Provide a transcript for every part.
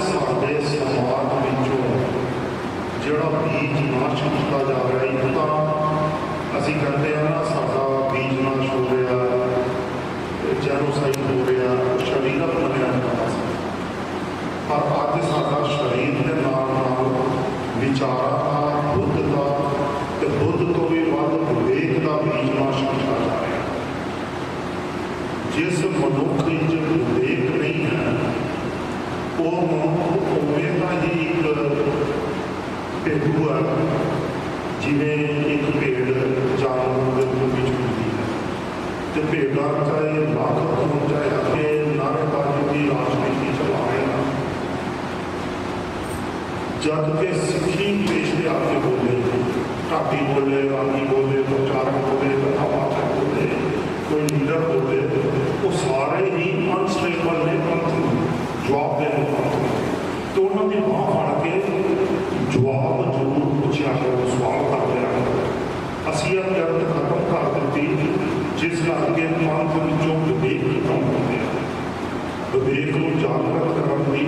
ਸਾਡੇ ਸਮਾਜ ਵਿੱਚੋਂ ਜਿਹੜਾ ਬੀਜ ਨਾਸ਼ ਕੀਤਾ ਜਾ ਰਿਹਾ ਹੈ ਤਾਂ ਅਸੀਂ ਕਹਿੰਦੇ ਹਾਂ ਨਾ ਸਾਡਾ ਬੀਜ ਨਾਸ਼ ਹੋ ਰਿਹਾ ਜੈਨੋਸਾਈਡ ਹੋ ਰਿਹਾ ਸ਼ਰੀਰਕ ਬਣਿਆ ਪਰ ਅੱਜ ਸਾਡਾ ਸਰੀਰ ਦੇ ਨਾਲ ਨਾਲ ਵਿਚਾਰਾਂ ਦਾ ਬੁੱਧ ਦਾ ਤੇ ਬੁੱਧ ਤੋਂ ਵੀ ਵੱਧ ਵਿਵੇਕ ਦਾ ਬੀਜ ਨਾਸ਼ ਕੀਤਾ ਜਾ ਰਿਹਾ ਜਿਸ ਮਨੁੱਖ ਵਿੱਚ ਵਿਵੇਕ ਨਹੀਂ ਹੈ ਉਹ ਮਨੁੱਖ ਉਵੇਂ ਇੱਕ ਭੇਡੂ ਹੈ ਜਿਵੇਂ ਇੱਕ ਭੇਡ ਜਾਨਵਰ ਦੇ ਰੂਪ ਵਿੱਚ ਹੁੰਦੀ ਹੈ ਤੇ ਭੇਡਾਂ ਚਾਹੇ ਲੱਖ ਹੋਣ ਚਾਹੇ ਅੱਗੇ ਨਾਰੇਬਾਜ਼ੀ ਦੀ ਰਾਜਨੀਤੀ ਚਲਾ ਰਹੇ ਜਦ ਕਿ ਸਿੱਖੀ ਦੇਸ਼ ਦੇ ਆਗੇ ਬੋਲੇ ਢਾਡੀ ਬੋਲੇ ਰਾਗੀ ਬੋਲੇ ਪ੍ਰਚਾਰਕ ਬੋਲੇ ਕਥਾਵਾਚਕ ਬੋਲੇ ਕੋਈ ਲੀਡਰ ਬੋਲੇ ਉਹ ਸਾਰੇ ਹੀ ਅਨਸਟੇਬਲ ਨੇ ਪੰਥ ਨੂੰ ਜਵਾਬ ਦੇਣ ਤੇ ਉਹਨਾਂ ਦੀ ਬਾਹ ਫੜ ਕੇ ਜਵਾਬ ਜ਼ਰੂਰ ਪੁੱਛਿਆ ਕਰੋ ਸਵਾਲ ਕਰਦੇ ਆ ਅਸੀਂ ਇਹ ਗੱਲ ਖਤਮ ਕਰ ਦਿੱਤੀ ਜਿਸ ਕਰਕੇ ਪੰਥ ਵਿੱਚੋਂ ਵਿਵੇਕ ਖਤਮ ਹੋ ਗਿਆ ਵਿਵੇਕ ਨੂੰ ਜਾਗਰਤ ਕਰਨ ਦੀ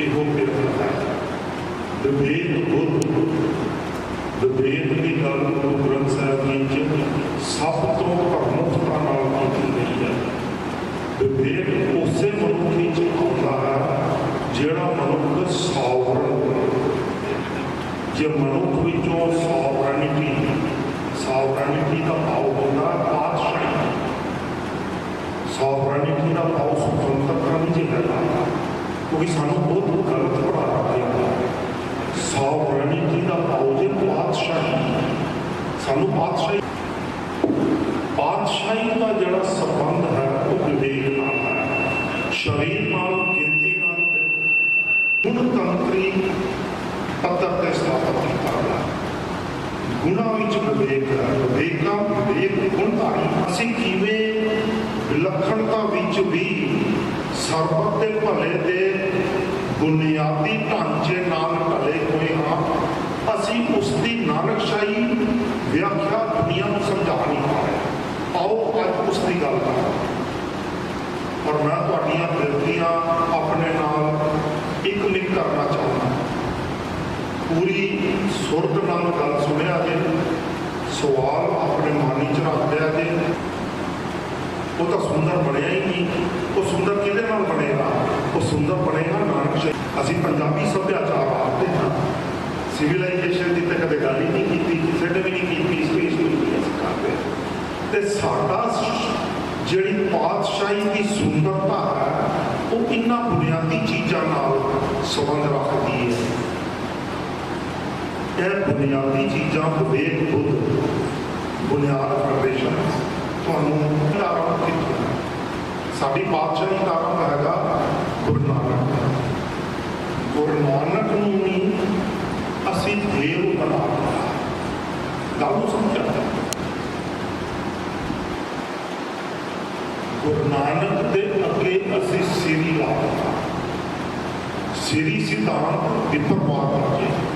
ਇਹੋ ਬਿਰਤ ਹੈ ਵਿਵੇਕ ਬੁੱਧ ਵਿਵੇਕ ਦੀ ਗੱਲ ਗੁਰੂ ਗ੍ਰੰਥ ਸਾਹਿਬ ਵਿੱਚ ਸਭ ਤੋਂ ਪ੍ਰਮੁੱਖਤਾ ਨਾਲ ਕੀਤੀ ਗਈ ਹੈ ਵਿਵੇਕ ਉਸੇ ਮਨੁੱਖ ਵਿੱਚ ਆਉਂਦਾ ਹੈ ਜਿਹੜਾ ਮਨੁੱਖ ਸੌਵਰਨ ਜੇ ਮਨੁੱਖ ਵਿੱਚੋਂ ਸੌਵਰਨਿਟੀ ਸੌਵਰਨਿਟੀ ਦਾ ਭਾਵ ਹੁੰਦਾ ਹੈ ਪਾਤਸ਼ਾਹੀ। ਸੌਵਰਨਿਟੀ ਦਾ ਭਾਵ ਸੁਤੰਤਰਤਾ ਨਹੀਂ ਜੀ ਹੈਗਾ ਕਿਉਂਕਿ ਸਾਨੂੰ ਬਹੁਤ ਗਲਤ ਪੜਾ ਰੱਖਿਆ ਸੌਵਰਨਿਟੀ ਦਾ ਭਾਵ ਜੇ ਪਾਤਸ਼ਾਹੀ, ਸਾਨੂੰ ਪਾਤਸ਼ਾਹੀ ਪਾਤਸ਼ਾਹੀ ਦਾ ਜਿਹੜਾ ਸੰਬੰਧ ਹੈ ਉਹ ਵਿਵੇਕ ਨਾਲ ਹੈ। ਸ਼ਰੀਰ ਨਾਲ ਨਹੀਂ। ਗੁਣਤੰਤਰੀ ਪੱਤਰ ਤੇ ਸਥਾਪਿਤ ਕੀਤਾ ਗਿਆ ਗੁਣਾ ਵਿੱਚ ਵਿਵੇਕ ਹੈ ਵਿਵੇਕਾਂ ਵਿਵੇਕ ਗੁਣਧਾਰੀ ਅਸੀਂ ਕਿਵੇਂ ਵਿਲੱਖਣਤਾ ਵਿੱਚ ਵੀ ਸਰਬਤ ਦੇ ਭਲੇ ਦੇ ਬੁਨਿਆਦੀ ਢਾਂਚੇ ਨਾਲ ਢਲੇ ਹੋਏ ਹਾਂ ਅਸੀਂ ਉਸ ਦੀ ਨਾਨਕਸ਼ਾਹੀ ਵਿਆਖਿਆ ਦੁਨੀਆ ਨੂੰ ਸਮਝਾ ਨਹੀਂ ਪਾ ਰਹੇ ਆਓ ਅੱਜ ਉਸ ਦੀ ਗੱਲ ਕਰਾਂ ਪਰ ਮੈਂ ਤੁਹਾਡੀਆਂ ਬੇਨਤੀਆਂ ਆਪਣੇ ਨਾਲ ਇੱਕ ਲਿੰਕ ਕਰਨਾ ਚਾਹੁੰਦਾ ਪੂਰੀ ਸੁਰਤ ਨਾਲ ਗੱਲ ਸੁਣਿਆ ਜੇ, ਸਵਾਲ ਆਪਣੇ ਮਨ ਵਿੱਚ ਰੱਖ ਲਿਆ ਜੇ, ਉਹ ਤਾਂ ਸੁੰਦਰ ਬਣਿਆ ਹੀ ਨਹੀਂ। ਉਹ ਸੁੰਦਰ ਕਿਹਦੇ ਨਾਲ ਬਣੇਗਾ? ਉਹ ਸੁੰਦਰ ਬਣੇਗਾ ਨਾਨਕ ਸ਼ਾਹੀ ਅਸੀਂ ਪੰਜਾਬੀ ਸੱਭਿਆਚਾਰ ਆਖਦੇ ਹਾਂ। ਸਿਵਲਾਈਜੇਸ਼ਨ ਦੀ ਤਾਂ ਕਦੇ ਗੱਲ ਹੀ ਨਹੀਂ ਕੀਤੀ, ਕਿਸੇ ਨੇ ਵੀ ਨਹੀਂ ਕੀਤੀ ਸਪੇਸ ਨਹੀਂ ਕੀਤੀ ਅਸੀਂ ਕਰਦੇ ਤੇ ਸਾਡਾ ਜਿਹੜੀ ਪਾਤਸ਼ਾਹੀ ਦੀ ਸੁੰਦਰਤਾ ਹੈ, ਉਹ ਇਹਨਾਂ ਬੁਨਿਆਦੀ ਚੀਜ਼ਾਂ ਨਾਲ ਸੰਬੰਧ ਰੱਖਦੀ ਹੈ। ਇਹ ਬੁਨਿਆਦੀ ਚੀਜ਼ਾਂ ਵਿਵੇਕ ਬੁੱਧ ਬੁਨਿਆਦ ਫੈਡਰੇਸ਼ਨ ਤੁਹਾਨੂੰ ਆਰੰਭ ਕਿੱਥੋਂ ਸਾਡੀ ਪਾਤਸ਼ਾਹੀ ਦਾ ਹੈਗਾ ਗੁਰੂ ਨਾਨਕ ਗੁਰੂ ਨਾਨਕ ਨੂੰ ਨਹੀਂ ਅਸੀਂ ਦੇਵ ਬਣਾ ਗੱਲ ਨੂੰ ਸਮਝਿਆ? ਗੁਰੂ ਨਾਨਕ ਦੇ ਅੱਗੇ ਅਸੀਂ ਸਿਰੀ ਲਾ ਦਿੱਤਾ। ਸਿਰੀ ਸਿਧਾਂਤ ਵਿਪਰਵਾਦ ਕਰਕੇ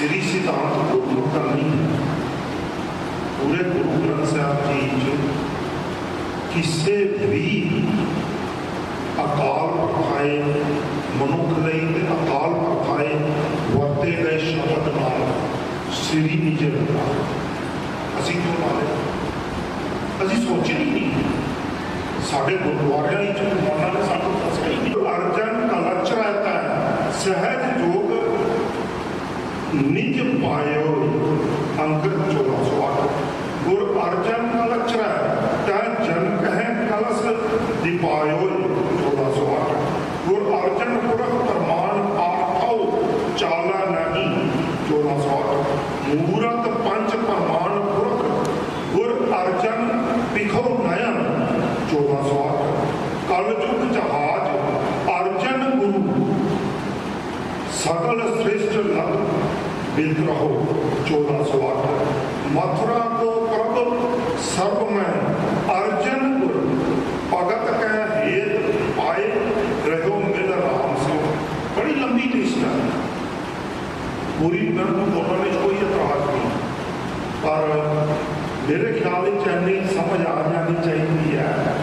ਸਿਰੀ ਸਿਧਾਂਤ ਗੁਰਮੁਖ ਦਾ ਨਹੀਂ ਹੈ ਪੂਰੇ ਗੁਰੂ ਗ੍ਰੰਥ ਸਾਹਿਬ ਜੀ ਚ ਕਿਸੇ ਵੀ ਅਕਾਲ ਪੁਰਖਾਏ ਮਨੁੱਖ ਲਈ ਤੇ ਅਕਾਲ ਪੁਰਖਾਏ ਵਰਤੇ ਗਏ ਸ਼ਬਦ ਨਾਲ ਸਿਰੀ ਨਹੀਂ ਜਰਦਾ ਅਸੀਂ ਕਿਉਂ ਮਾਰੇ ਅਸੀਂ ਸੋਚਿਆ ਹੀ ਨਹੀਂ ਸਾਡੇ ਗੁਰਦੁਆਰਿਆਂ ਵਿੱਚ ਉਹਨਾਂ ਨੇ ਸਾਨੂੰ ਦੱਸਿਆ ਹੀ ਨਹੀਂ ਅਰਜਨ ਕਲਚ ਰਹਤਾ ਹੈ ਸਹਿਜ ਜੋਗ ਨਿਜ ਪਾਇਓ ਅੰਗਦ 1408 ਗੁਰ ਅਰਜਨ ਕਲਚਰਾ ਤਾਂ ਜਨ ਕਹੈ ਕਲਸ ਦਿਪਾਇਓ 1408 ਗੁਰ ਅਰਜਨ ਪੁਰਖ ਪਰਮਾਨ ਆਖਾਉ ਚਾਲਾ ਨਹੀਂ 1408 ਮੂਰਤ ਪੰਜ ਪਰਮਾਨ ਪੁਰਖ, ਗੁਰ ਅਰਜਨ ਪਿਖੋ ਨਯਨ 1408 ਕਲਯੁਗ ਜਹਾਜ ਅਰਜਨ ਗੁਰੂ, ਸਗਲ ਸ੍ਰਿਸ਼ਟ विद्रोह चौदह सौ आठ मथुरा को प्रभ सर्व में अर्जन गुर भगत कह हेत पाए रहो मिल राम सो बड़ी लंबी लिस्ट है पूरी गर्भ बोलने में कोई एतराज नहीं पर मेरे ख्याल चैनी समझ आ जानी चाहिए है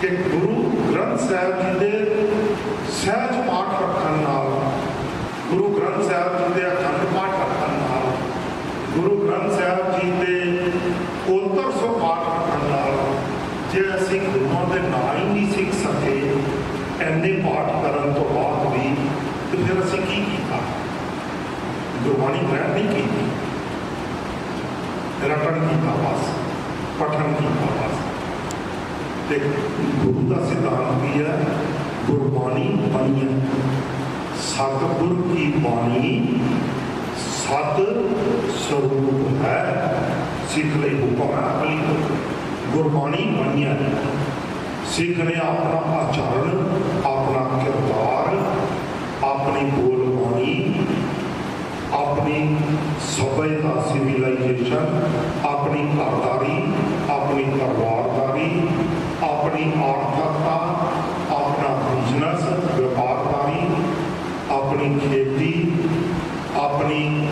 कि गुरु ग्रंथ साहब जी के सहज पाठ रखने गुरु ग्रंथ साहब जी के ਤੇ ਗੁਰੂ ਦਾ ਸਿਧਾਂਤ ਕੀ ਹੈ? ਗੁਰਬਾਣੀ ਬਾਣੀ ਸਤਿਗੁਰ ਕੀ ਬਾਣੀ? ਸਤ ਸਰੂਪ ਹੈ। ਸਿੱਖ ਲਈ ਹੁਕਮ ਹੈ ਅਮਲੀ ਗੁਰਬਾਣੀ ਬਾਣੀ ਸਿੱਖ ਨੇ ਆਪਣਾ ਆਚਰਣ, ਆਪਣਾ ਕਿਰਦਾਰ, ਆਪਣੀ ਬੋਲਬਾਣੀ ਆਪਣੀ ਸਭਿਅਤਾ, ਸਿਵਲਾਈਜੇਸ਼ਨ, ਆਪਣੀ ਘਰਦਾਰੀ ਆਪਣੀ ਪਰਿਵਾਰਦਾਰੀ ਆਪਣੀ ਆਰਥਿਕਤਾ ਆਪਣਾ ਬਿਜ਼ਨਸ ਵਪਾਰਦਾਰੀ ਆਪਣੀ ਖੇਤੀ, ਆਪਣੀ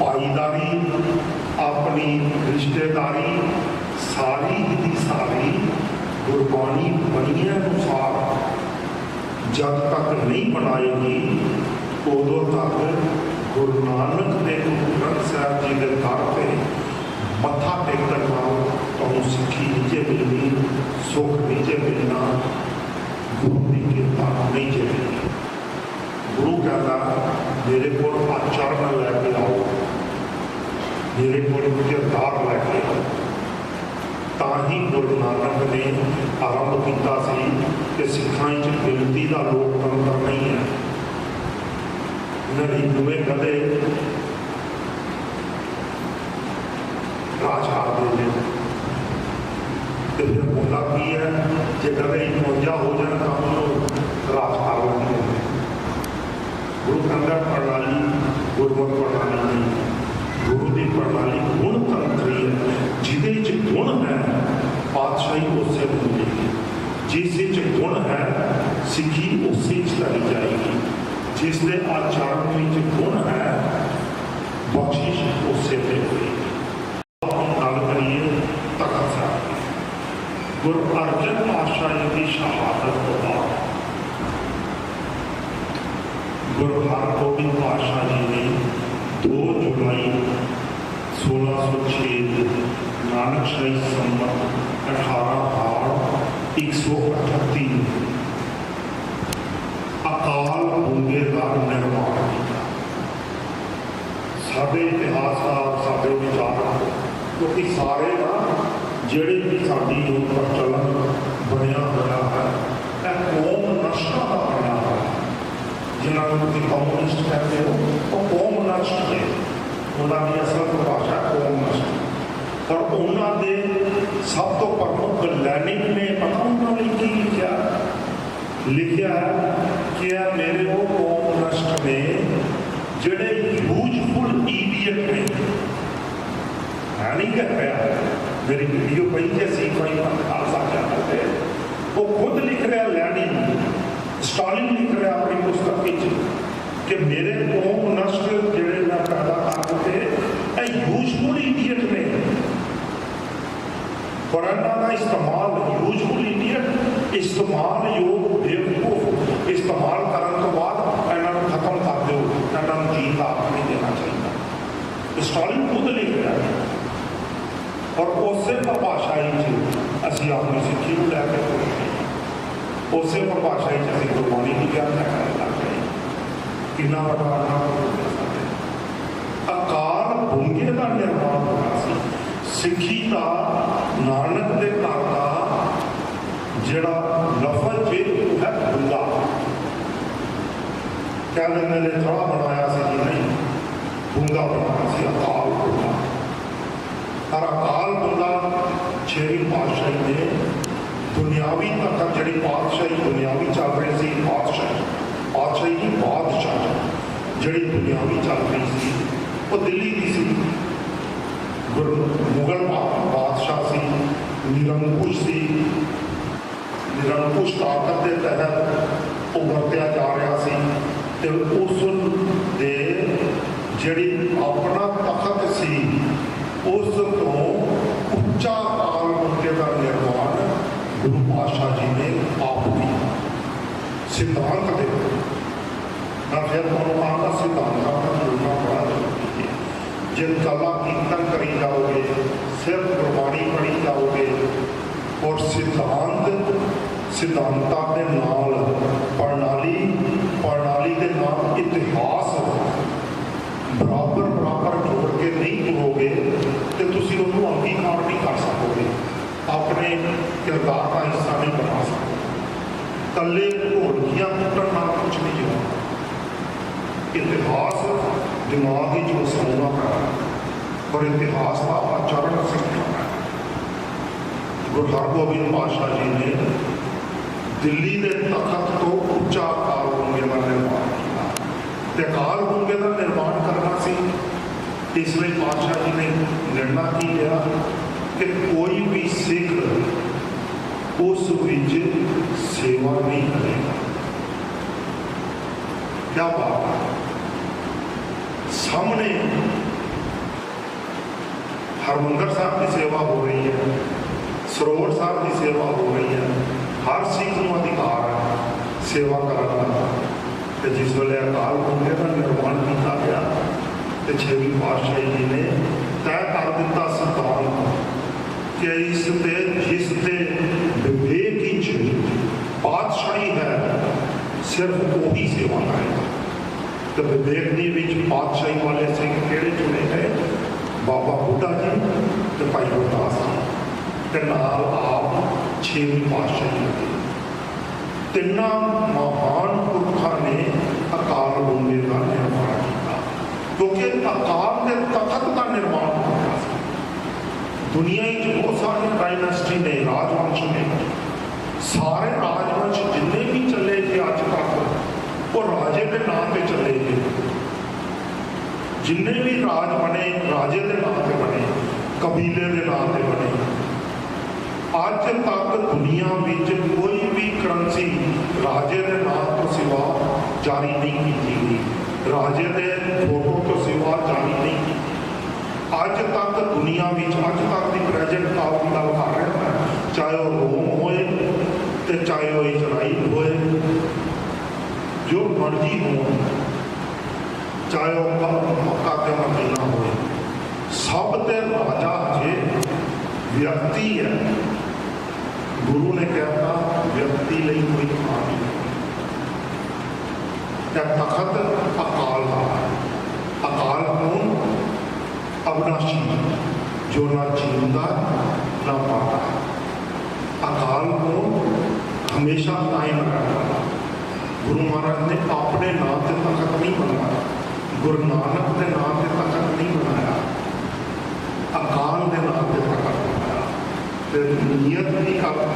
ਭਾਈਦਾਰੀ, ਆਪਣੀ ਰਿਸ਼ਤੇਦਾਰੀ, ਸਾਰੀ ਦੀ ਸਾਰੀ ਗੁਰਬਾਣੀ ਬਣੀ ਅਨੁਸਾਰ ਜਦ ਤੱਕ ਨਹੀਂ ਬਣਾਏਗੀ, ਉਦੋਂ ਤੱਕ ਗੁਰੂ ਨਾਨਕ ਦੇਵ ਗੁਰੂ ਗ੍ਰੰਥ ਸਾਹਿਬ ਜੀ ਦੇ ਦਰ ਤੇ ਮੱਥਾ ਟੇਕਣ ਨਾਲ ਤੁਹਾਨੂੰ ਸਿੱਖੀ ਨਹੀਂ ਜੇ ਮਿਲਣੀ ਸੁੱਖ ਨਹੀਂ ਜੇ ਮਿਲਣਾ ਗੁਰੂ ਦੀ ਕਿਰਪਾ ਨਹੀਂ ਜੇ ਮਿਲਣੀ ਗੁਰੂ ਕਹਿੰਦਾ, ਮੇਰੇ ਕੋਲ ਆਚਰਣ ਲੈ ਕੇ ਆਓ। ਮੇਰੇ ਕੋਲ ਕਿਰਦਾਰ ਲੈ ਕੇ ਆਓ। ਤਾਂ ਹੀ ਗੁਰੂ ਨਾਨਕ ਨੇ ਆਰੰਭ ਕੀਤਾ ਸੀ ਕਿ ਸਿੱਖਾਂ ਵਿੱਚ ਗਿਣਤੀ ਦਾ ਲੋਕਤੰਤਰ ਨਹੀਂ ਹੈ। ਨਰਿੰਦੂਏ ਕਦੇ ਰਾਜ ਕਰਦੇ ਨੇ। ਹੁੰਦਾ ਕੀ ਹੈ, ਜੇ ਕਦੇ 51 ਹੋ ਜਾਣ ਤਾਂ ਉਹ ਰਾਜ ਕਰ ਲੈਂਦੇ ਨੇ ਗੁਰੂ ਕੰਦਰ ਪ੍ਰਣਾਲੀ ਗੁਰਮਤ ਪ੍ਰਣਾਲੀ ਨਹੀਂ ਗੁਰੂ ਦੀ ਪ੍ਰਣਾਲੀ ਗੁਣ ਤੰਤਰੀ ਹੈ, ਜਿਹਦੇ ਵਿੱਚ ਗੁਣ ਹੈ, ਪਾਤਸ਼ਾਹੀ ਉਸੇ ਮਿਲੇਗੀ ਜਿਸ ਵਿੱਚ ਗੁਣ ਹੈ, ਸਿੱਖੀ ਉਸੇ ਵਿੱਚ ਲਈ ਜਾਏਗੀ। ਜਿਸ ਦੇ ਆਚਰਣ ਵਿੱਚ ਗੁਣ ਹੈ, ਬਖਸ਼ਿਸ਼ ਉਸੇ ਤੇ ਹੋਏਗੀ ਆਪਾਂ ਗੱਲ ਕਰੀਏ ਤਖਤ ਸਾਹਿਬ ਦੀ। ਗੁਰੂ ਅਰਜਨ ਪਾਤਸ਼ਾਹ ਜੀ ਦੀ ਸ਼ਹਾਦਤ ਤੋਂ ਬਾਅਦ ਗੁਰੂ ਹਰਗੋਬਿੰਦ ਪਾਤਸ਼ਾਹ ਜੀ ਨੇ 2 ਜੁਲਾਈ 1606 ਨਾਨਕ ਸ਼ਾਹੀ ਸੰਮਤ 18 ਹਾੜ 138 ਅਕਾਲ ਬੁੰਗੇ ਦਾ ਨਿਰਮਾਣ ਕੀਤਾ ਸਾਡੇ ਇਤਿਹਾਸਕਾਰ ਸਾਡੇ ਵਿਚਾਰ ਕਿਉਂਕਿ ਸਾਰੇ ਨਾ ਜਿਹੜੇ ਵੀ ਸਾਡੀ ਜੋ ਪ੍ਰਚਲਨ ਬਣਿਆ ਹੋਇਆ ਹੈ, ਇਹ ਕੌਮ ਨਸ਼ਾ ਦਾ ਬਣਿਆ ਹੋਇਆ ਹੈ। ਜਿਨ੍ਹਾਂ ਨੂੰ ਤੁਸੀਂ ਕਮਿਊਨਿਸਟ ਕਹਿੰਦੇ ਹੋ, ਉਹ ਕੌਮ ਨਸ਼ਟ ਨੇ। ਉਹਨਾਂ ਦੀ ਅਸਲ ਪਰਿਭਾਸ਼ਾ ਕੌਮ ਨਸ਼ਟ। ਪਰ ਉਹਨਾਂ ਦੇ ਸਭ ਤੋਂ ਪ੍ਰਮੁੱਖ ਲੈਨਿਨ ਨੇ ਪਤਾ ਉਹਨਾਂ ਲਈ ਕੀ ਲਿਖਿਆ? ਲਿਖਿਆ ਹੈ ਕਿ ਇਹ ਮੇਰੇ ਉਹ ਕੌਮ ਨਸ਼ਟ ਨੇ, ਜਿਹੜੇ ਯੂਜਫੁਲ ਈਡੀਅਟ ਨੇ। ਹੈ ਨਹੀਂ ਕਹਿ ਪਿਆ? ਮੇਰੀ ਵੀਡੀਓ ਪਈ ਜੇ ਸੀ ਕੋਈ ਖਾਲਸਾ ਕਹਿੰਦਾ ਉਹ ਖੁਦ ਲਿਖ ਰਿਹਾ, ਲੈਣੀ ਸਟਾਲਿਨ ਲਿਖ ਰਿਹਾ ਆਪਣੀ ਪੁਸਤਕ ਵਿੱਚ ਕਿ ਮੇਰੇ ਕੌਮ ਨਸ਼ਟ ਜਿਹੜੇ ਮੈਂ ਪੈਦਾ ਕਰ ਦਿੱਤੇ, ਇਹ ਯੂਜ਼ਫੁਲ ਇਡੀਅਟ ਨੇ। ਪਰ ਦਾ ਇਸਤੇਮਾਲ ਯੂਜ਼ਫੁਲ ਇਡੀਅਟ ਇਸਤੇਮਾਲ ਯੋਗ ਬੇਵਕੂਫ, ਇਸਤੇਮਾਲ ਕਰਨ ਤੋਂ ਬਾਅਦ ਇਹਨਾਂ ਨੂੰ ਖਤਮ ਕਰ ਦਿਓ, ਇਹਨਾਂ ਨੂੰ ਜੀਣ ਦਾ ਨਹੀਂ ਦੇਣਾ ਚਾਹੀਦਾ। ਸਟਾਲਿਨ ਖੁਦ ਲਿਖ ਰਿਹਾ। ਔਰ ਉਸੇ ਪਰਿਭਾਸ਼ਾ ਵਿੱਚ ਅਸੀਂ ਆਪਣੀ ਸਿੱਖੀ ਨੂੰ ਲੈ ਕੇ ਉਸੇ ਪਰਿਭਾਸ਼ਾ ਵਿੱਚ ਅਸੀਂ ਗੁਰਬਾਣੀ ਦੀ ਵਿਆਖਿਆ ਕਰਨ ਲੱਗ ਪਏ ਕਿੰਨਾ ਵੱਡਾ ਨਾਮ ਅਕਾਲ ਭੁੰਗੇ ਦਾ ਨਿਰਮਾਣ ਹੋਇਆ ਸੀ। ਸਿੱਖੀ ਦਾ ਨਾਨਕ ਦੇ ਘਰ ਦਾ ਜਿਹੜਾ ਲਫ਼ਜ਼ ਜੇ ਉਹ ਹੈ ਭੁੱਲਾ ਕਹਿੰਦੇ ਨੇ ਨੇ ਥੋੜਾ ਬਣਾਇਆ ਸੀ ਜੀ ਨਹੀਂ? ਭੁੰਗਾ ਬਣਾਇਆ ਸੀ, ਅਕਾਲ ਭੁੱਲਾ ਪਰ ਅਕਾਲ ਬੰਦਾ ਛੇਵੀਂ ਪਾਤਸ਼ਾਹੀ ਨੇ ਦੁਨਿਆਵੀ ਤੱਕ ਜਿਹੜੀ ਪਾਤਸ਼ਾਹੀ ਦੁਨਿਆਵੀ ਚੱਲ ਰਹੀ ਸੀ, ਪਾਤਸ਼ਾਹੀ ਪਾਤਸ਼ਾਹੀ ਦੀ ਬਾਦਸ਼ਾਹ ਜਿਹੜੀ ਦੁਨਿਆਵੀ ਚੱਲ ਰਹੀ ਸੀ, ਉਹ ਦਿੱਲੀ ਦੀ ਸੀ। ਗੁਰ ਮੁਗਲ ਬਾ- ਬਾਦਸ਼ਾਹ ਸੀ, ਨਿਰੰਕੁਸ਼ ਸੀ। ਨਿਰੰਕੁਸ਼ ਤਾਕਤ ਦੇ ਤਹਿਤ ਉਹ ਵਰਤਿਆ ਜਾ ਰਿਹਾ ਸੀ ਤੇ ਉਸ ਦੇ ਜਿਹੜੀ ਆਪਣਾ ਤਖਤ ਸੀ ਉਸ ਤੋਂ ਉੱਚਾ ਕਾਲ ਮੁਕਤੇ ਦਾ ਨਿਰਮਾਣ ਗੁਰੂ ਪਾਤਸ਼ਾਹ ਜੀ ਨੇ ਆਪ ਕੀਤਾ। ਸਿਧਾਂਤ ਦੇ ਮੈਂ ਫਿਰ ਤੁਹਾਨੂੰ ਆਂਦਾ ਸਿਧਾਂਤਾਂ ਦਾ ਜੁੜਨਾ ਬੜਾ ਜ਼ਰੂਰੀ ਹੈ। ਜੇ ਕਲਾ ਕੀਰਤਨ ਕਰੀ ਜਾਓਗੇ ਸਿਰਫ ਗੁਰਬਾਣੀ ਪੜ੍ਹੀ ਜਾਓਗੇ, ਔਰ ਸਿਧਾਂਤ ਸਿਧਾਂਤਾਂ ਦੇ ਨਾਲ ਪ੍ਰਣਾਲੀ ਪ੍ਰਣਾਲੀ ਦੇ ਨਾਲ ਇਤਿਹਾਸ ਬਰਾਬਰ ਜੋੜ ਕੇ ਨਹੀਂ ਤੁਰੋਗੇ ਤੇ ਤੁਸੀਂ ਉਹਨੂੰ ਅੰਗੀਕਾਰ ਨਹੀਂ ਕਰ ਸਕੋਗੇ। ਆਪਣੇ ਕਿਰਦਾਰ ਦਾ ਹਿੱਸਾ ਨਹੀਂ ਬਣਾ ਸਕੋਗੇ। ਕੱਲੇ ਢੋਲਕੀਆਂ ਕੁੱਟਣ ਨਾਲ ਕੁਝ ਨਹੀਂ ਹੋਣਾ ਇਤਿਹਾਸ ਦਿਮਾਗ ਵਿੱਚ ਵਸਾਉਣਾ ਪੈਣਾ ਪਰ ਇਤਿਹਾਸ ਦਾ ਆਚਰਣ ਸਿੱਖਣਾ ਗੁਰੂ ਹਰਗੋਬਿੰਦ ਪਾਤਸ਼ਾਹ ਜੀ ਨੇ ਦਿੱਲੀ ਦੇ ਤਖਤ ਤੋਂ ਉੱਚਾ ਕਾਲ ਬੁੰਗੇ ਦਾ ਨਿਰਮਾਣ ਕੀਤਾ। ਤੇ ਕਾਲ ਬੁੰਗੇ ਦਾ ਨਿਰਮਾਣ ਕਰਨਾ ਸੀ ਇਸ ਲਈ ਪਾਤਸ਼ਾਹ ਜੀ ਨੇ ਨਿਰਣਾ ਕੀ ਲਿਆ ਕਿ ਕੋਈ ਵੀ ਸਿੱਖ ਉਸ ਵਿੱਚ ਸੇਵਾ ਨਹੀਂ ਕਰੇਗਾ। ਕਿਆ ਬਾਤ ਸਾਹਮਣੇ ਹਰਮੰਦਰ ਸਾਹਿਬ ਦੀ ਸੇਵਾ ਹੋ ਰਹੀ ਹੈ, ਸਰੋਵਰ ਸਾਹਿਬ ਦੀ ਸੇਵਾ ਹੋ ਰਹੀ ਹੈ, ਹਰ ਸਿੱਖ ਨੂੰ ਅਧਿਕਾਰ ਹੈ ਸੇਵਾ ਕਰਨ ਦਾ। ਤੇ ਜਿਸ ਵੇਲੇ ਅਕਾਲ ਪੁਰਖ ਦਾ ਨਿਰਮਾਣ ਕੀਤਾ ਗਿਆ ਤੇ ਛੇਵੀਂ ਪਾਤਸ਼ਾਹੀ ਜੀ ਨੇ ਤੈਅ ਕਰ ਦਿੱਤਾ ਸਿਧਾਂਤ ਕਿ ਇਸ ਤੇ, ਜਿਸ ਤੇ ਵਿਵੇਕ ਵਿੱਚ ਪਾਤਸ਼ਾਹੀ ਹੈ, ਸਿਰਫ ਉਹੀ ਸੇਵਾ ਕਰੇਗਾ ਤੇ ਵਿਵੇਕ ਦੇ ਵਿੱਚ ਪਾਤਸ਼ਾਹੀ ਵਾਲੇ ਸਿੰਘ ਕਿਹੜੇ ਚੁਣੇ ਗਏ? ਬਾਬਾ ਬੁੱਢਾ ਜੀ ਤੇ ਭਾਈ ਗੁਰਦਾਸ ਜੀ। ਤੇ ਨਾਲ ਆਪ ਛੇਵੀਂ ਪਾਤਸ਼ਾਹੀ ਜੀ। ਤਿੰਨਾਂ ਮਹਾਨ ਪੁਰਖਾਂ ਨੇ ਅਕਾਲ ਬੁੰਗੇ ਦਾ ਕਿਉਂਕਿ ਦੇ ਤਖਤ ਦਾ ਨਿਰਮਾਣ ਹੋਇਆ ਦੁਨੀਆ ਵਿੱਚ ਬਹੁਤ ਸਾਰੇ ਡਾਇਨੈਸਟੀ ਨੇ ਰਾਜਵੰਸ਼ ਨੇ ਸਾਰੇ ਰਾਜਵੰਸ਼ ਜਿੰਨੇ ਵੀ ਚੱਲੇ ਗਏ ਅੱਜ ਤੱਕ ਉਹ ਰਾਜੇ ਦੇ ਨਾਂ ਤੇ ਚੱਲੇ ਗਏ ਜਿੰਨੇ ਵੀ ਰਾਜ ਬਣੇ ਰਾਜੇ ਦੇ ਨਾਂ ਤੇ ਬਣੇ ਕਬੀਲੇ ਦੇ ਨਾਂ ਤੇ ਬਣੇ ਅੱਜ ਤੱਕ ਦੁਨੀਆ ਵਿੱਚ ਕੋਈ ਵੀ ਕਰੰਸੀ ਰਾਜੇ ਦੇ ਨਾਂ ਤੋਂ ਸਿਵਾ ਜਾਰੀ ਨਹੀਂ ਕੀਤੀ ਗਈ ਰਾਜੇ ਦੇ ਫੋਟੋ ਤੋਂ ਸਿਵਾ ਜਾਣੀ ਨਹੀਂ ਅੱਜ ਤੱਕ ਦੁਨੀਆ ਵਿੱਚ, ਅੱਜ ਤੱਕ ਦੀ ਪ੍ਰੈਜ਼ੈਂਟ ਆਪ ਦਾ ਉਦਾਹਰਣ ਹੈ ਚਾਹੇ ਉਹ ਰੋਮ ਹੋਏ ਤੇ ਚਾਹੇ ਉਹ ਇਜ਼ਰਾਈਲ ਹੋਏ, ਜੋ ਮਰਜ਼ੀ ਹੋਣ, ਚਾਹੇ ਉਹ ਮ- ਮੱਕਾ ਤੇ ਮਦੀਨਾ ਹੋਏ, ਸਭ ਦੇ ਰਾਜਾ ਜੇ ਵਿਅਕਤੀ ਹੈ। ਗੁਰੂ ਨੇ ਕਿਹਾ, ਵਿਅਕਤੀ ਲਈ ਕੋਈ ਥਾਂ ਨਹੀਂ ਤਖਤ ਅਕਾਲ ਦਾ। ਅਕਾਲ ਕੌਣ ਅਬਨਾਸ਼ੀ ਜੋ ਨਾ ਜੀਉਂਦਾ, ਨਾ ਮਾਰਦਾ ਅਕਾਲ ਨੂੰ ਹਮੇਸ਼ਾ ਕਾਇਮ ਰਹਿਣ ਗੁਰੂ ਮਹਾਰਾਜ ਨੇ ਆਪਣੇ ਨਾਮ ਤੇ ਤਖਤ ਨਹੀਂ ਬਣਾਇਆ। ਗੁਰੂ ਨਾਨਕ ਦੇ ਨਾਮ ਤੇ ਤਖਤ ਨਹੀਂ ਬਣਾਇਆ। ਅਕਾਲ ਦੇ ਨਾਮ ਤੇ ਤਖਤ ਬਣਾਇਆ। ਤੇ ਨੀਅਤ ਵੀ ਕਰ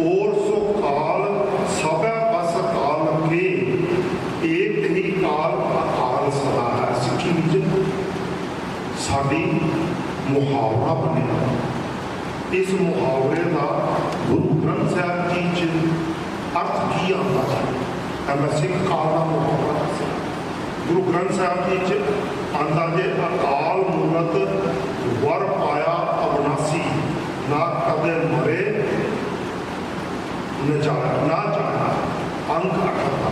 ਔਰ ਸੋ ਕਾਲ ਸਭੈ ਬਸ ਕਾਲ ਕੇ ਏਕ ਹੀ ਕਾਲ ਅਕਾਲ ਸਦਾ ਹੈ ਸਿੱਖੀ ਸਾਡੀ ਮੁਹਾਵਰਾ ਬਣਿਆ ਇਸ ਮੁਹਾਵਰੇ ਦਾ ਗੁਰੂ ਗ੍ਰੰਥ ਸਾਹਿਬ ਜੀ ਚ ਅਰਥ ਕੀ ਆਉਂਦਾ ਸੀ ਮੈਂ ਸਿੱਖ ਕਾਲ ਦਾ ਮੁਹਾਵਰਾ ਗੁਰੂ ਗ੍ਰੰਥ ਸਾਹਿਬ ਜੀ ਚ ਆਂਦਾ ਜੇ ਅਕਾਲ ਮੂਰਤ ਵਰ ਪਾਇਆ ਅਬਨਾਸੀ ਨਾ ਕਦੇ ਮਰੇ, ਨ ਨਾ ਜਾਣਾ ਅੰਕ 78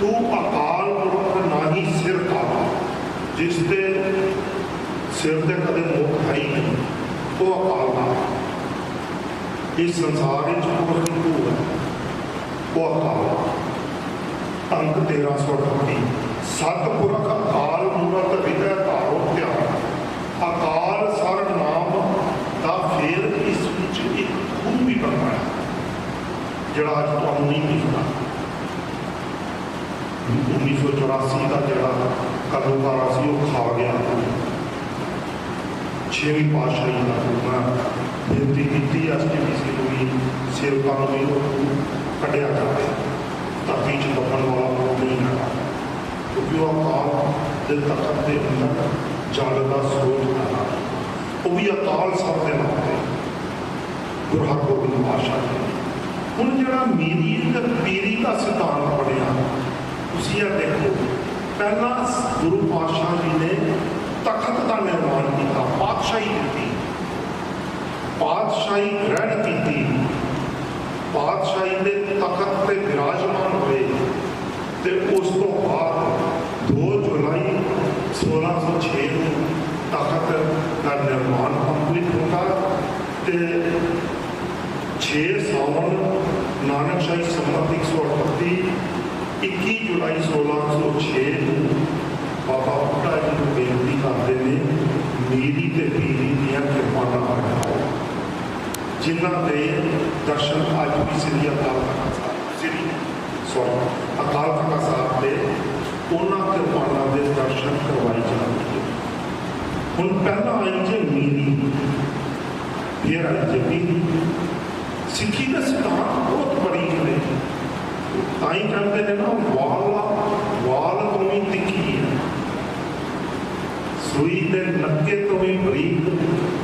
ਤੂੰ ਅਕਾਲ ਮੂਰਤ ਨਾਹੀ ਸਿਰ ਕਾਲਾ ਜਿਸ ਦੇ ਸਿਰ ਤੇ ਕਦੇ ਮੁੱਖ ਹੈ ਹੀ ਨਹੀਂ, ਉਹ ਅਕਾਲ ਦਾ ਇਸ ਸੰਸਾਰ ਵਿੱਚ ਪੁਰਖ ਤੂੰ ਹੈ, ਉਹ ਅਕਾਲ ਅੰਕ 1338 ਸਤਿਪੁਰਖ ਅਕਾਲ ਮੂਰਤ ਵਿਦਿਆ ਧਾਰੋ ਧਿਆਨ। ਅਕਾਲ ਸਰ ਨਾਮ ਦਾ ਫੇਰ ਇਸ ਵਿੱਚ ਇੱਕ ਖੂਨ ਵੀ ਬਣਦਾ ਹੈ ਜਿਹੜਾ ਅੱਜ ਤੁਹਾਨੂੰ ਨਹੀਂ ਦਿਖਦਾ। 1984 ਦਾ ਜਿਹੜਾ ਕਦੋਂਕਾਰਾ ਸੀ, ਉਹ ਖਾ ਗਿਆ। ਛੇਵੀਂ ਪਾਤਸ਼ਾਹੀ ਦਾ ਮੈਂ ਬੇਨਤੀ ਕੀਤੀ, ਅੱਜ ਨੂੰ ਵੀ ਸੇਵਕਾਂ ਨੂੰ ਵੀ ਉਹ ਕੱਢਿਆ ਜਾਵੇ। ਧਰਤੀ 'ਚ ਦੱਬਣ ਵਾਲਾ ਉਹ ਨਹੀਂ ਹੈ ਕਿਉਂਕਿ ਉਹ ਅਕਾਲ ਦੇ ਤਖਤ ਦੇ ਅੰਦਰ ਜਲ ਦਾ ਸਰੋਤ ਹੈ। ਉਹ ਵੀ ਅਕਾਲ ਸਭ ਦੇ ਨਾਮ ਤੇ ਗੁਰੂ ਹਰਗੋਬਿੰਦ ਪਾਤਸ਼ਾਹ ਹੁਣ ਜਿਹੜਾ ਮੀਰੀ ਤੇ ਪੀਰੀ ਦਾ ਸਿਧਾਂਤ ਬਣਿਆ ਤੁਸੀਂ ਇਹ ਦੇਖੋ। ਪਹਿਲਾਂ ਗੁਰੂ ਪਾਤਸ਼ਾਹ ਜੀ ਨੇ ਤਖਤ ਦਾ ਨਿਰਮਾਣ ਕੀਤਾ, ਪਾਤਸ਼ਾਹੀ ਦਿੱਤੀ ਪਾਤਸ਼ਾਹੀ ਗ੍ਰਹਿਣ ਕੀਤੀ। ਪਾਤਸ਼ਾਹੀ ਦੇ ਤਖਤ ਤੇ ਵਿਰਾਜਮਾਨ ਹੋਏ। ਤੇ ਉਸ ਤੋਂ ਬਾਅਦ 2 ਜੁਲਾਈ 1606 ਨੂੰ ਤਖਤ ਦਾ ਨਿਰਮਾਣ ਕੰਪਲੀਟ ਹੁੰਦਾ ਤੇ 6 ਸਾਵਣ ਨਾਨਕ ਸ਼ਾਹੀ ਸੰਮਤ 138 21 ਜੁਲਾਈ 1606 ਨੂੰ ਬਾਬਾ ਬੁੱਢਾ ਜੀ ਨੂੰ ਬੇਨਤੀ ਕਰਦੇ ਨੇ ਮੇਰੀ ਤੇ ਪੀਰੀ ਦੀਆਂ ਕਿਰਪਾਨਾਂ ਹਟਾਓ ਜਿਨ੍ਹਾਂ ਦੇ ਦਰਸ਼ਨ ਅੱਜ ਵੀ ਸ੍ਰੀ ਅਕਾਲ ਤਖਤ ਸਾਹਿਬ, ਸ੍ਰੀ ਸੋਰੀ, ਅਕਾਲ ਤਖਤ ਸਾਹਿਬ ਦੇ ਉਹਨਾਂ ਕਿਰਪਾਨਾਂ ਦੇ ਦਰਸ਼ਨ ਕਰਵਾਈ ਜਾਂਦੇ ਹੁਣ ਪਹਿਲਾਂ ਆਈ ਜੇ ਮੀਰੀ ਫਿਰ ਆਈ ਜੇ ਪੀਰੀ ਸਿੱਖੀ ਦਾ ਸਿਧਾਂਤ ਬਹੁਤ ਬੜੀ ਨੇ ਤਾਂ ਹੀ ਨੇ ਨਾ ਵਾਲ ਵਾਲ ਤੋਂ ਵੀ ਤਿੱਖੀ ਹੈ ਸੂਈ ਦੇ ਨੱਕੇ ਤੋਂ ਵੀ ਬਰੀਕ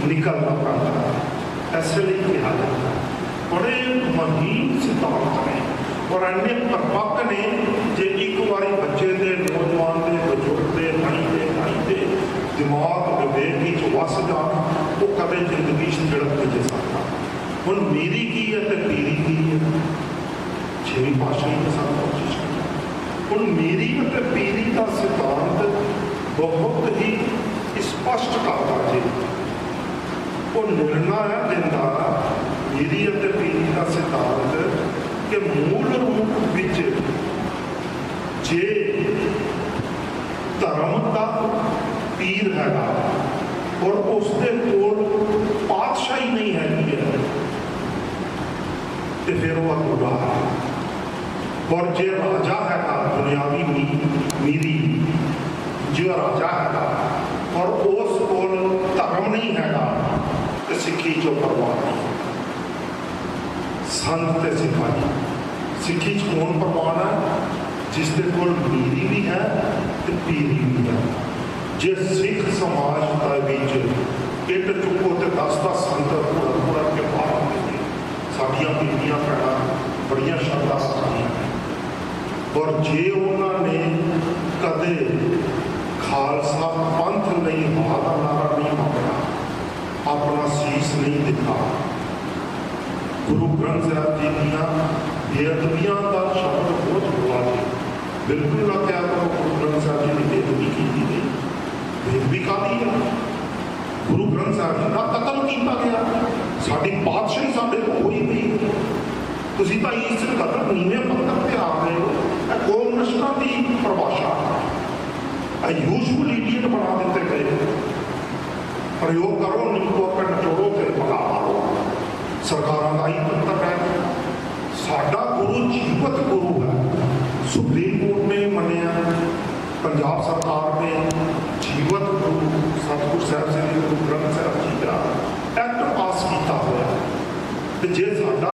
ਨਿਕਲਣਾ ਪੈਂਦਾ। ਹੈ। ਲਈ ਕਿਹਾ ਜਾਂਦਾ, ਬੜੇ ਮਹੀਨ ਸਿਧਾਂਤ ਨੇ ਔਰ ਇੰਨੇ ਪਰਪੱਕ ਨੇ ਜੇ ਇੱਕ ਵਾਰੀ ਬੱਚੇ ਦੇ, ਨੌਜਵਾਨ ਦੇ, ਬਜ਼ੁਰਗ ਦੇ ਭਾਈ ਦੇ ਭਾਈ ਦੇ ਦਿਮਾਗ ਵਿਵੇਕ ਵਿੱਚ ਵਸ ਜਾਣ, ਉਹ ਕਦੇ ਜ਼ਿੰਦਗੀ 'ਚ ਨਹੀਂ ਸਕਦਾ। ਹੁਣ ਮੇਰੀ ਕੀ ਹੈ ਤੇ ਤੇਰੀ ਕੀ ਹੈ? ਛੇਵੀਂ ਪਾਤਸ਼ਾਹੀ ਨੇ ਸਾਨੂੰ ਕੋਸ਼ਿਸ਼ ਹੁਣ ਮੇਰੀ ਅਤੇ ਪੀਰੀ ਦਾ ਸਿਧਾਂਤ ਬਹੁਤ ਹੀ ਸਪਸ਼ਟ ਕਰਦਾ ਜੀ। ਉਹ ਨਿਰਣਾ ਹੈ ਦਿੰਦਾ, ਮੇਰੀ ਅਤੇ ਪੀਰੀ ਦਾ ਸਿਧਾਂਤ ਕਿ ਮੂਲ ਰੂਪ ਵਿੱਚ ਜੇ ਧਰਮ ਦਾ ਪੀਰ ਹੈਗਾ ਔਰ ਉਸ ਦੇ ਕੋਲ ਪਾਤਸ਼ਾਹੀ ਨਹੀਂ ਹੈਗੀ ਹੈ, ਤੇ ਫਿਰ ਉਹ ਅਧੂਰਾ ਹੈ। ਔਰ ਜੇ ਰਾਜਾ ਹੈਗਾ ਦੁਨਿਆਵੀ ਮੀ- ਮੀਰੀ ਜੋ ਰਾਜਾ ਹੈਗਾ ਔਰ ਉਸ ਕੋਲ ਧਰਮ ਨਹੀਂ ਹੈਗਾ, ਤੇ ਸਿੱਖੀ ਚੋਂ ਪਰਵਾਹ ਨਹੀਂ। ਸੰਤ ਤੇ ਸਿਪਾਹੀ, ਸਿੱਖੀ ਚ ਕੌਣ ਪ੍ਰਵਾਨ ਹੈ? ਜਿਸ ਦੇ ਕੋਲ ਮੀਰੀ ਵੀ ਹੈ ਤੇ ਪੀਰੀ ਵੀ ਹੈ। ਜੇ ਸਿੱਖ ਸਮਾਜ ਦਾ ਵਿੱਚ ਇੱਟ ਚੁੱਕੋ ਤੇ 10 10 ਸੰਤ ਪੂਰਾ ਪੂਰਾ ਕੇ ਬਾਹਰ ਆਉਂਦੇ ਸਾਡੀਆਂ ਬੀਬੀਆਂ ਭੈਣਾਂ ਬੜੀਆਂ ਸ਼ਰਧਾ ਸਤਾਈਆਂ ਔਰ ਜੇ ਉਹਨਾਂ ਨੇ ਕਦੇ ਖਾਲਸਾ ਪੰਥ ਲਈ ਹਾਂ ਦਾ ਨਾਰਾ ਨਹੀਂ ਮੰਗਿਆ ਆਪਣਾ ਸੀਸ ਨਹੀਂ ਦਿੱਤਾ। ਗੁਰੂ ਗ੍ਰੰਥ ਸਾਹਿਬ ਜੀ ਦੀਆਂ ਬੇਅਦਬੀਆਂ ਦਾ ਸ਼ਬਦ ਬਹੁਤ ਬੁਰਾ ਹੈ ਬਿਲਕੁਲ ਨਾ ਕਿਹਾ ਕਰੋ, ਗੁਰੂ ਗ੍ਰੰਥ ਸਾਹਿਬ ਜੀ ਨੇ ਬੇਅਦਬੀ ਕੀਤੀ ਗਈ ਬੇਅਦਬੀ ਕਾਹਦੀ ਹੈ ਗੁਰੂ ਗ੍ਰੰਥ ਸਾਹਿਬ ਜੀ ਦਾ ਕਤਲ ਕੀਤਾ ਗਿਆ। ਸਾਡੀ ਬਾਦਸ਼ਾਹੀ ਸਾਡੇ ਕੋਈ ਨਹੀਂ। ਤੁਸੀਂ ਤਾਂ ਇਸ ਕਤਲ ਨੀਵੇਂ ਪੱਤਰ ਤੇ ਆ ਰਹੇ ਹੋ ਇਹ ਕੌਮ ਦੀ ਪਰਿਭਾਸ਼ਾ ਇਹ ਯੂਜ਼ਫੁਲ ਇਡੀਅਟ ਬਣਾ ਦਿੱਤੇ ਗਏ ਪ੍ਰਯੋਗ ਕਰੋ ਨਿੰਬੂ ਆਪਣੇ ਜੋੜੋ ਤੇ ਭਗਾ ਮਾਰੋ। ਸਰਕਾਰਾਂ ਦਾ ਹੀ ਮੰਤਵ ਹੈ। ਸਾਡਾ ਗੁਰੂ ਜੀਵਤ ਗੁਰੂ ਹੈ। ਸੁਪਰੀਮ ਕੋਰਟ ਨੇ ਮੰਨਿਆ, ਪੰਜਾਬ ਸਰਕਾਰ ਨੇ ਜੀਵਤ ਗੁਰੂ, ਸਤਿਗੁਰ ਸਾਹਿਬ ਸ੍ਰੀ ਗੁਰੂ ਗ੍ਰੰਥ ਸਾਹਿਬ ਜੀ ਦਾ ਐਕਟ ਪਾਸ ਕੀਤਾ ਹੋਇਆ। ਤੇ ਜੇ ਸਾਡਾ